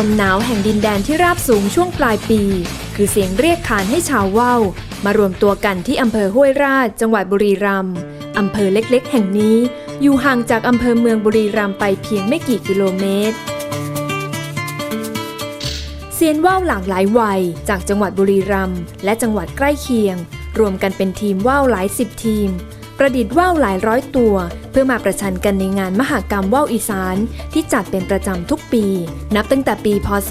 ลมหนาวแห่งดินแดนที่ราบสูงช่วงปลายปี คือเสียงเรียกขานให้ชาวว่าวมารวมตัวกันที่อำเภอห้วยราช จังหวัดบุรีรัมย์อำเภอเล็กๆ แห่งนี้ อยู่ห่างจากอำเภอเมืองบุรีรัมย์ไปเพียงไม่กี่กิโลเมตรเซียนว่าวหลากหลายวัย จากจังหวัดบุรีรัมย์และจังหวัดใกล้เคียง รวมกันเป็นทีมว่าวหลายสิบทีม ประดิษฐ์ว่าวหลายร้อยตัว เพื่อมาประชันกันในงานมหกรรมว่าวอีสาน ที่จัดเป็นประจำทุกปี นับตั้งแต่ปีพศ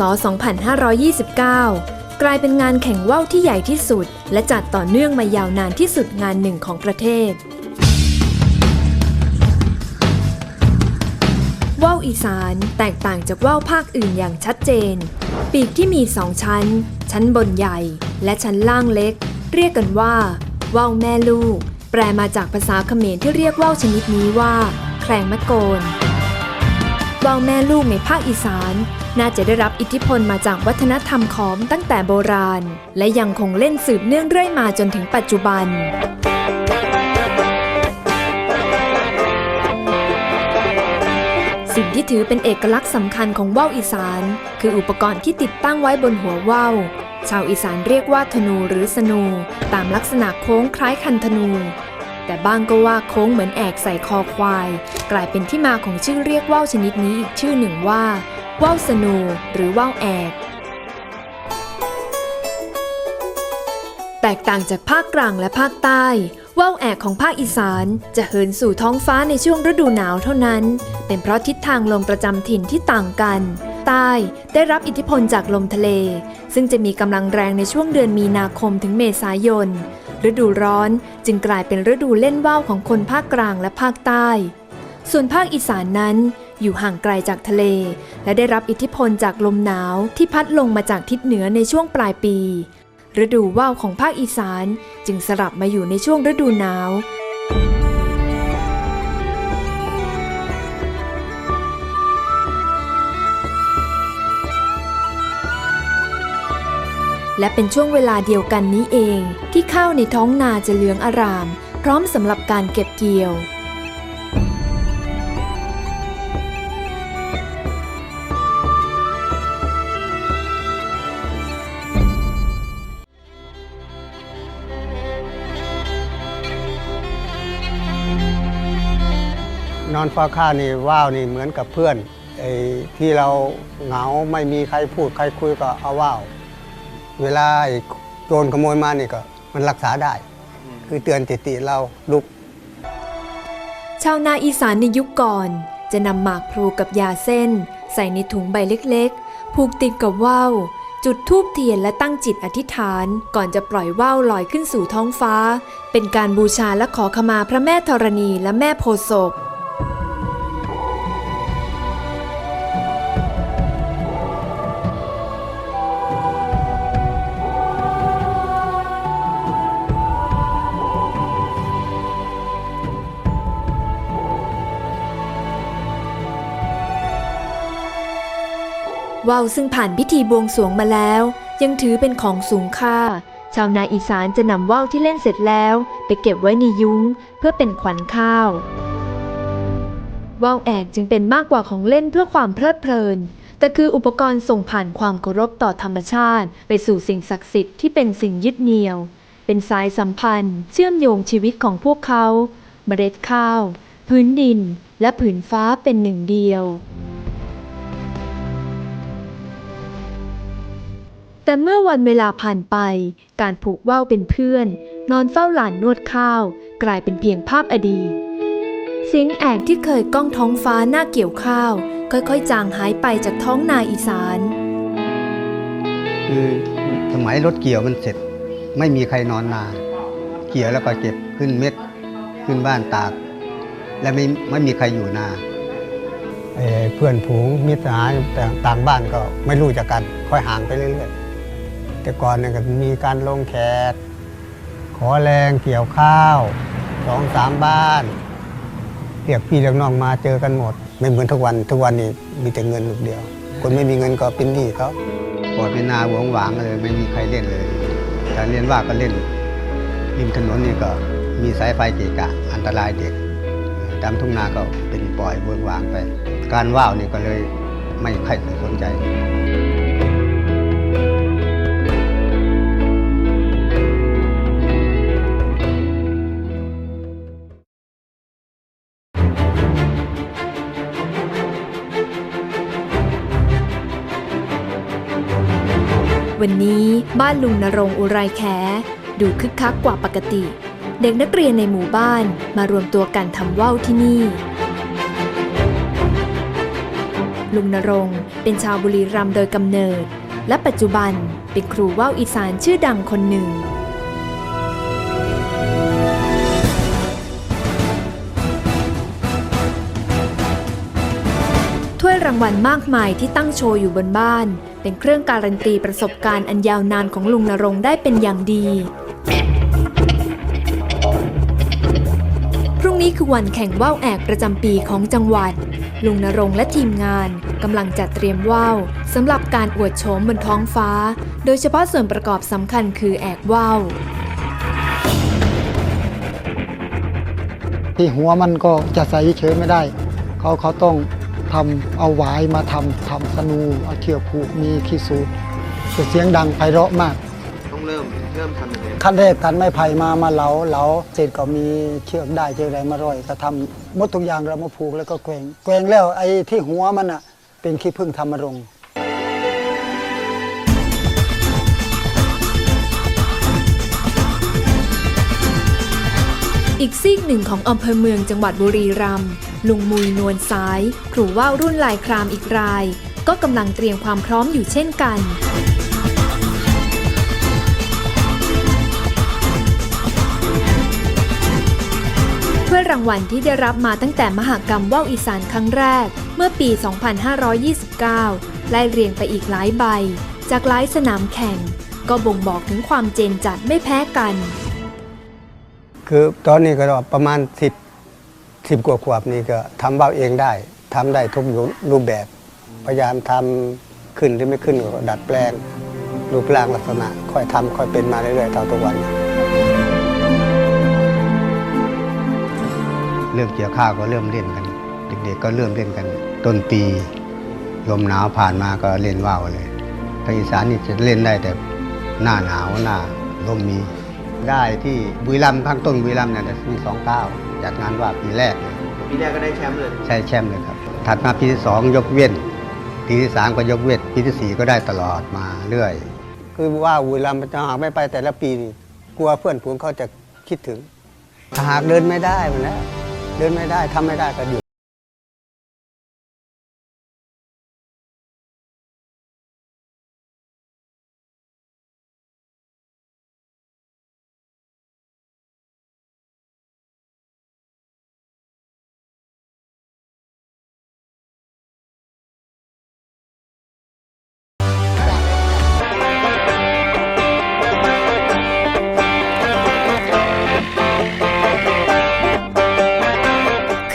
2529 กลายเป็นงานแข่งว่าวที่ใหญ่ที่สุด และจัดต่อเนื่องมายาวนานที่สุดงานหนึ่งของประเทศว่าวอีสานแตกต่างจากว่าวภาคอื่นอย่างชัดเจน ปีกที่มีสองชั้น ชั้นบนใหญ่ และชั้นล่างเล็ก เรียกกันว่าว่าวแม่ลูก แปลมาจากภาษาเขมรที่เรียกว่าวชนิดนี้ว่า แครงมะโกนว่าวแม่ลูกในภาคอีสาน น่าจะได้รับอิทธิพลมาจากวัฒนธรรมขอมตั้งแต่โบราณ และยังคงเล่นสืบเนื่องเรื่อยมาจนถึงปัจจุบันสิ่งที่ถือเป็นเอกลักษณ์สำคัญของว่าวอีสาน คืออุปกรณ์ที่ติดตั้งไว้บนหัวว่าว ชาวอีสานเรียกว่าธนูหรือสนู ตามลักษณะโค้งคล้ายคันธนู แต่บ้างก็ว่าโค้งเหมือนแอกใส่คอควาย กลายเป็นที่มาของชื่อเรียกว่าวชนิดนี้อีกชื่อหนึ่งว่าว่าวสนูหรือว่าวแอกแตกต่างจากภาคกลางและภาคใต้ ว่าวแอกของภาคอีสานจะเหินสู่ท้องฟ้าในช่วงฤดูหนาวเท่านั้น เป็นเพราะทิศทางลมประจำถิ่นที่ต่างกัน ใต้ได้รับอิทธิพลจากลมทะเล ซึ่งจะมีกำลังแรงในช่วงเดือนมีนาคมถึงเมษายน ฤดูร้อนจึงกลายเป็นฤดูเล่นว่าวของคนภาคกลางและภาคใต้ ส่วนภาคอีสานนั้นอยู่ห่างไกลจากทะเล และได้รับอิทธิพลจากลมหนาวที่พัดลงมาจากทิศเหนือในช่วงปลายปี ฤดูว่าวของภาคอีสานจึงสลับมาอยู่ในช่วงฤดูหนาว และเป็นช่วงเวลาเดียวกันนี้เอง ที่ข้าวในท้องนาจะเหลืองอาราม พร้อมสำหรับการเก็บเกี่ยวนอนฟ้าข้าวนี่ว่าวนี่เหมือนกับเพื่อนไอ้ที่เราเหงาไม่มีใครพูดใครคุยก็เอาว่าว เวลาโจรขโมยมานี่ก็มันรักษาได้ คือเตือนติติเราลุก ชาวนาอีสานในยุคก่อน จะนำหมากพลูกับยาเส้น ใส่ในถุงใบเล็กๆ ผูกติดกับว่าวจุดธูปเทียนและตั้งจิตอธิษฐานก่อนจะปล่อยว่าวลอยขึ้นสู่ท้องฟ้า เป็นการบูชาและขอขมาพระแม่ธรณีและแม่โพธิ์ศพ ว่าวซึ่งผ่านพิธีบวงสรวงมาแล้ว ยังถือเป็นของสูงค่า ชาวนาอีสานจะนำว่าวที่เล่นเสร็จแล้ว ไปเก็บไว้ในยุ้ง เพื่อเป็นขวัญข้าวว่าวแอกจึงเป็นมากกว่าของเล่นเพื่อความเพลิดเพลิน แต่คืออุปกรณ์ส่งผ่านความเคารพต่อธรรมชาติ ไปสู่สิ่งศักดิ์สิทธิ์ที่เป็นสิ่งยึดเหนี่ยว เป็นสายสัมพันธ์ เชื่อมโยงชีวิตของพวกเขา เมล็ดข้าว พื้นดิน และผืนฟ้าเป็นหนึ่งเดียว แต่เมื่อวันเวลาผ่านไป การผูกว่าวเป็นเพื่อน นอนเฝ้าหลานนวดข้าว กลายเป็นเพียงภาพอดีตเสียงแอกที่เคยก้องท้องฟ้าหน้าเกี่ยวข้าว ค่อยๆ จางหายไปจากท้องนาอีสานคือสมัยรถเกี่ยวมันเสร็จ ไม่มีใครนอนนา เกี่ยวแล้วก็เก็บขึ้นเม็ดขึ้นบ้านตาก และไม่ไม่มีใครอยู่นาเพื่อนผูงมิตรสหายต่างบ้านก็ไม่รู้จักกัน ค่อยห่างไปเรื่อยๆ แต่ก่อนเนี่ยก็มีการลงแขก ขอแรงเกี่ยวข้าวสองสามบ้านเรียกพี่เรียกน้องมาเจอกันหมด ไม่เหมือนทุกวันทุกวันนี้มีแต่เงินลูกเดียว คนไม่มีเงินก็เป็นหนี้เขาปล่อยเป็นนาหวงหวางเลยไม่มีใครเล่นเลยถ้าเรียนว่าก็เล่นริมถนนนี่ก็มีสายไฟเกะกะอันตรายเด็กตามทุ่งนาก็เป็นปล่อยเวิงวางไป การว่าวนี่ก็เลยไม่ใครสนใจ บ้านลุงนรงอุไรแขดูคึกคักกว่าปกติ เด็กนักเรียนในหมู่บ้านมารวมตัวกันทำว่าวที่นี่ ลุงนรงเป็นชาวบุรีรัมย์โดยกำเนิด และปัจจุบันเป็นครูว่าวอีสานชื่อดังคนหนึ่งถ้วยรางวัลมากมายที่ตั้งโชว์อยู่บนบ้าน เป็นเครื่องการันตีประสบการณ์อันยาวนานของลุงนรงได้เป็นอย่างดี พรุ่งนี้คือวันแข่งว่าวแอกประจำปีของจังหวัด ลุงนรงและทีมงานกำลังจัดเตรียมว่าวสำหรับการอวดโฉมบนท้องฟ้า โดยเฉพาะส่วนประกอบสำคัญคือแอกว่าวที่หัวมันก็จะใส่เฉยไม่ได้ เขาเขาต้อง ทำเอาหวายมาทำทำสนูเอาเชือกผูกมีขี้สูบจะเสียงดังไพเราะมาก ต้องเริ่มเริ่มทำยังไงขั้นแรกตัดไม้ไผ่มามาเหลาเหลาเสร็จก็มีเชือกได้เชือกอะไรมาร่อยก็ทำหมดทุกอย่างเรามาผูกแล้วก็แกว่งแกว่งแล้วไอ้ที่หัวมันอะเป็นขี้ผึ้งธรรมรงค์อีกซีกหนึ่งของอำเภอเมืองจังหวัดบุรีรัมย์ ลุงมุยนวลสายครูว่าวรุ่นลายครามอีกราย ก็กำลังเตรียมความพร้อมอยู่เช่นกันถ้วยรางวัลที่ได้รับมาตั้งแต่มหากรรมว่าวอีสานครั้งแรก เมื่อปี 2529 ไล่เรียงไปอีกหลายใบ จากหลายสนามแข่ง ก็บ่งบอกถึงความเจนจัดไม่แพ้กัน คือตอนนี้ก็ประมาณสิบ สิบกว่าขวบนี่ก็ทำเบ้าเองได้ ทำได้ทุกรูปแบบ พยายามทำขึ้นหรือไม่ขึ้นก็ดัดแปลง รูปร่างลักษณะ ค่อยทำค่อยเป็นมาเรื่อยๆเท่าทุกวัน เริ่มเกี่ยวข้าวก็เริ่มเล่นกัน เด็กๆก็เริ่มเล่นกัน ต้นปีลมหนาวผ่านมาก็เล่นว่าวเลยทางอีสานนี่จะเล่นได้แต่หน้าหนาวหน้าลมมี ได้ที่บุรีรัมย์ข้างต้นบุรีรัมย์เนี่ยมีสองเก้า จากงานว่าปีแรกเลยปีแรกก็ได้แชมป์เลย ใช่แชมป์เลยครับ ถัดมาปีที่สองยกเว้น ปีที่สามก็ยกเว้น ปีที่สี่ก็ได้ตลอดมาเรื่อย คือว่าบุรีรัมย์จะหากไม่ไปแต่ละปีนี่กลัวเพื่อนฝูงเขาจะคิดถึง ถ้าหากเดินไม่ได้มันแล้ว เดินไม่ได้ทำไม่ได้ก็หยุด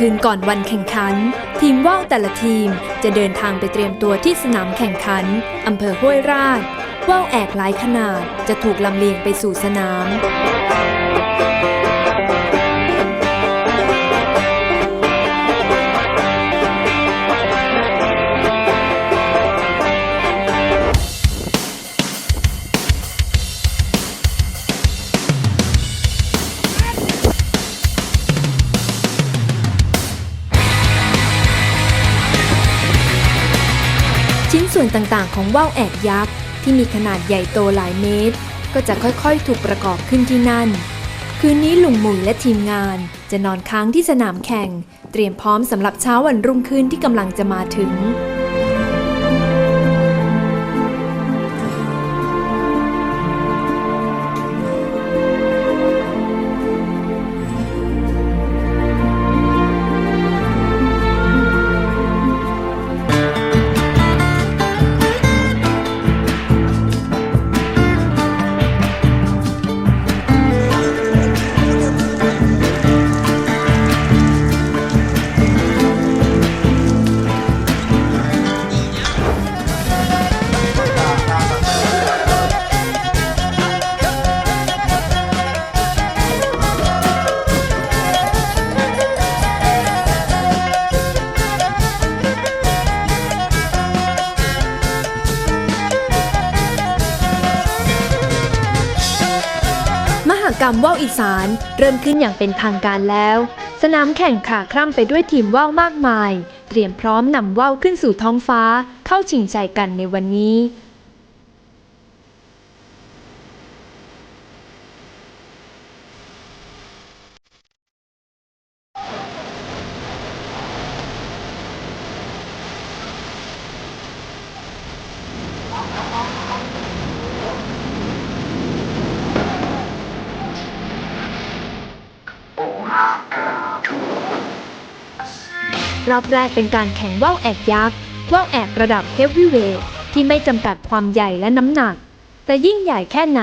คืนก่อนวันแข่งขัน ทีมว่าวแต่ละทีมจะเดินทางไปเตรียมตัวที่สนามแข่งขันอำเภอห้วยราชว่าวแอกหลายขนาดจะถูกลำเลียงไปสู่สนาม ชิ้นส่วนต่างๆ ของว่าวแอกยักษ์ที่มีขนาดใหญ่โตหลายเมตร ก็จะค่อยๆ ถูกประกอบขึ้นที่นั่น คืนนี้ลุงหมุยและทีมงานจะนอนค้างที่สนามแข่ง เตรียมพร้อมสำหรับเช้าวันรุ่งขึ้นที่กำลังจะมาถึง กรรมว่าวอีสาน เริ่มขึ้นอย่างเป็นทางการแล้ว สนามแข่งขาคร่ำไปด้วยทีมว่าวมากมาย เตรียมพร้อมนำว่าวขึ้นสู่ท้องฟ้า เข้าชิงชัยกันในวันนี้ รอบแรกเป็นการแข่งว่าวแอกยักษ์ว่าวแอกระดับเฮฟวีเวทที่ไม่จำกัดความใหญ่และน้ำหนัก แต่ยิ่งใหญ่แค่ไหน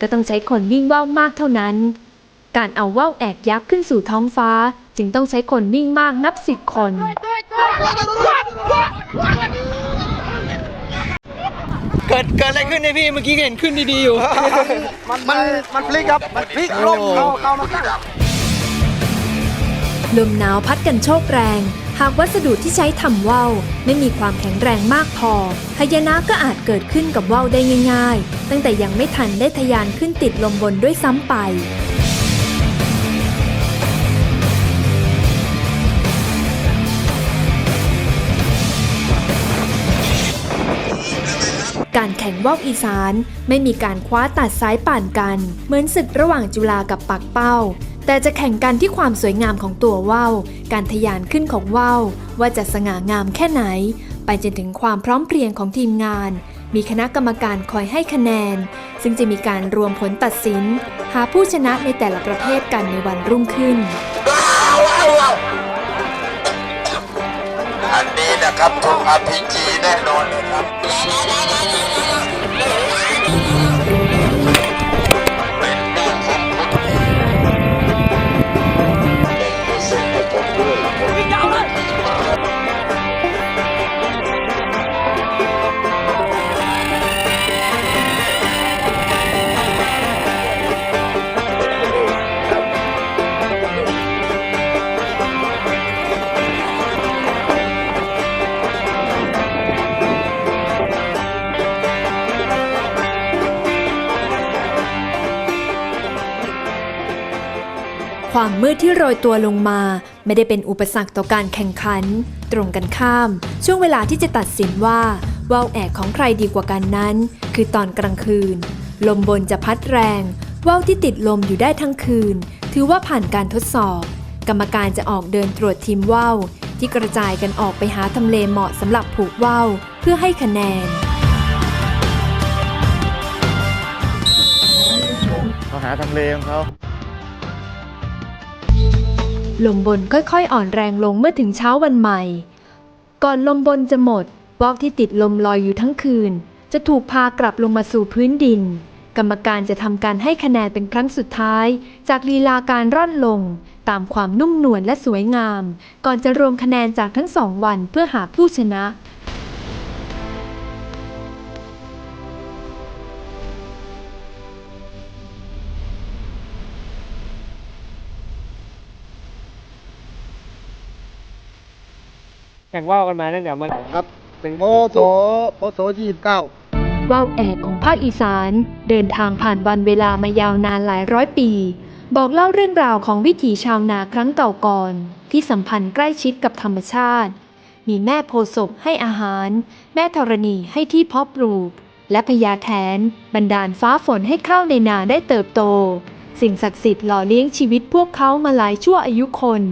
ก็ต้องใช้คนวิ่งว่าวมากเท่านั้น การเอาว่าวแอกยักษ์ขึ้นสู่ท้องฟ้า จึงต้องใช้คนวิ่งมากนับสิบคน เกิดเกิดอะไรขึ้นเนี่ยพี่เมื่อกี้เห็นขึ้นดีๆอยู่ มันมันมันพลิกครับ มันพลิกลมเข้าเข้ามาตั้งลมหนาวพัดกันโชกแรง หากวัสดุที่ใช้ทำว่าวไม่มีความแข็งแรงมากพอพยานะก็อาจเกิดขึ้นกับว่าวได้ง่าย ๆ ตั้งแต่ยังไม่ทันได้ทะยานขึ้นติดลมบนด้วยซ้ำไปการแข่งว่าวอีสานไม่มีการคว้าตัดซ้ายป่านกัน เหมือนศึกระหว่างจุฬากับปักเป้า แต่จะแข่งกันที่ความสวยงามของตัวว่าวการทะยานขึ้นของว่าวว่าจะสง่างามแค่ไหน ไปจนถึงความพร้อมเพรียงของทีมงาน มีคณะกรรมการคอยให้คะแนน ซึ่งจะมีการรวมผลตัดสิน หาผู้ชนะในแต่ละประเภทกันในวันรุ่งขึ้น อันนี้นะครับถูกอภิจีแน่นอนเลยครับ ความมืดที่โรยตัวลงมา ไม่ได้เป็นอุปสรรคต่อการแข่งขัน ตรงกันข้าม ช่วงเวลาที่จะตัดสินว่าว่าวแอกของใครดีกว่ากันนั้น คือตอนกลางคืน ลมบนจะพัดแรงว่าวที่ติดลมอยู่ได้ทั้งคืน ถือว่าผ่านการทดสอบ กรรมการจะออกเดินตรวจทีมว่าวที่กระจายกันออกไปหาทำเลเหมาะสำหรับผูกว่าวเพื่อให้คะแนนเขาหาทำเลของเขา ลมบนค่อยๆ อ่อนแรงลงเมื่อถึงเช้าวันใหม่ ก่อนลมบนจะหมดวอกที่ติดลมลอยอยู่ทั้งคืน จะถูกพากลับลงมาสู่พื้นดิน กรรมการจะทำการให้คะแนนเป็นครั้งสุดท้าย จากลีลาการร่อนลง ตามความนุ่มนวลและสวยงาม ก่อนจะรวมคะแนนจากทั้งสองวันเพื่อหาผู้ชนะ ข่งว่าวกันมาตั้งแต่เมื่อไหร่ครับเป็นโมโสโมโสยี่สิบเก้าว่าวแอกของภาคอีสาน เดินทางผ่านวันเวลามายาวนานหลายร้อยปี บอกเล่าเรื่องราวของวิถีชาวนาครั้งเก่าก่อน ที่สัมพันธ์ใกล้ชิดกับธรรมชาติ มีแม่โพธิ์ศพให้อาหาร แม่ธรณีให้ที่เพาะปลูก และพญาแทน บันดาลฟ้าฝนให้ข้าวในนาได้เติบโต สิ่งศักดิ์สิทธิ์หล่อเลี้ยงชีวิตพวกเขามาหลายชั่วอายุคน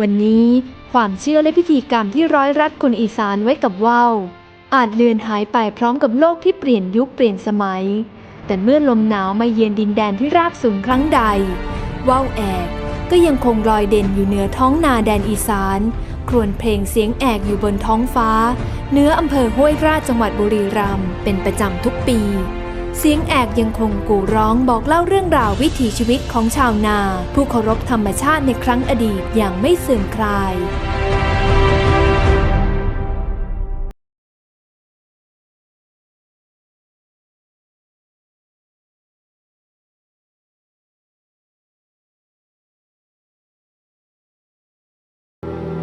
วันนี้ความเชื่อและพิธีกรรมที่ร้อยรัดคนอีสานไว้กับว่าวอาจเลือนหายไปพร้อมกับโลกที่เปลี่ยนยุคเปลี่ยนสมัย แต่เมื่อลมหนาวมาเยือนดินแดนที่ราบสูงครั้งใดว่าวแอกก็ยังคงลอยเด่นอยู่เหนือท้องนาแดนอีสาน ครวญเพลงเสียงแอกอยู่บนท้องฟ้า เนื้ออำเภอห้วยราชจังหวัดบุรีรัมย์เป็นประจำทุกปี เสียงแอกยังคงกู่ร้องบอกเล่าเรื่องราววิถีชีวิตของชาวนา ผู้เคารพธรรมชาติในครั้งอดีตอย่างไม่เสื่อมคลาย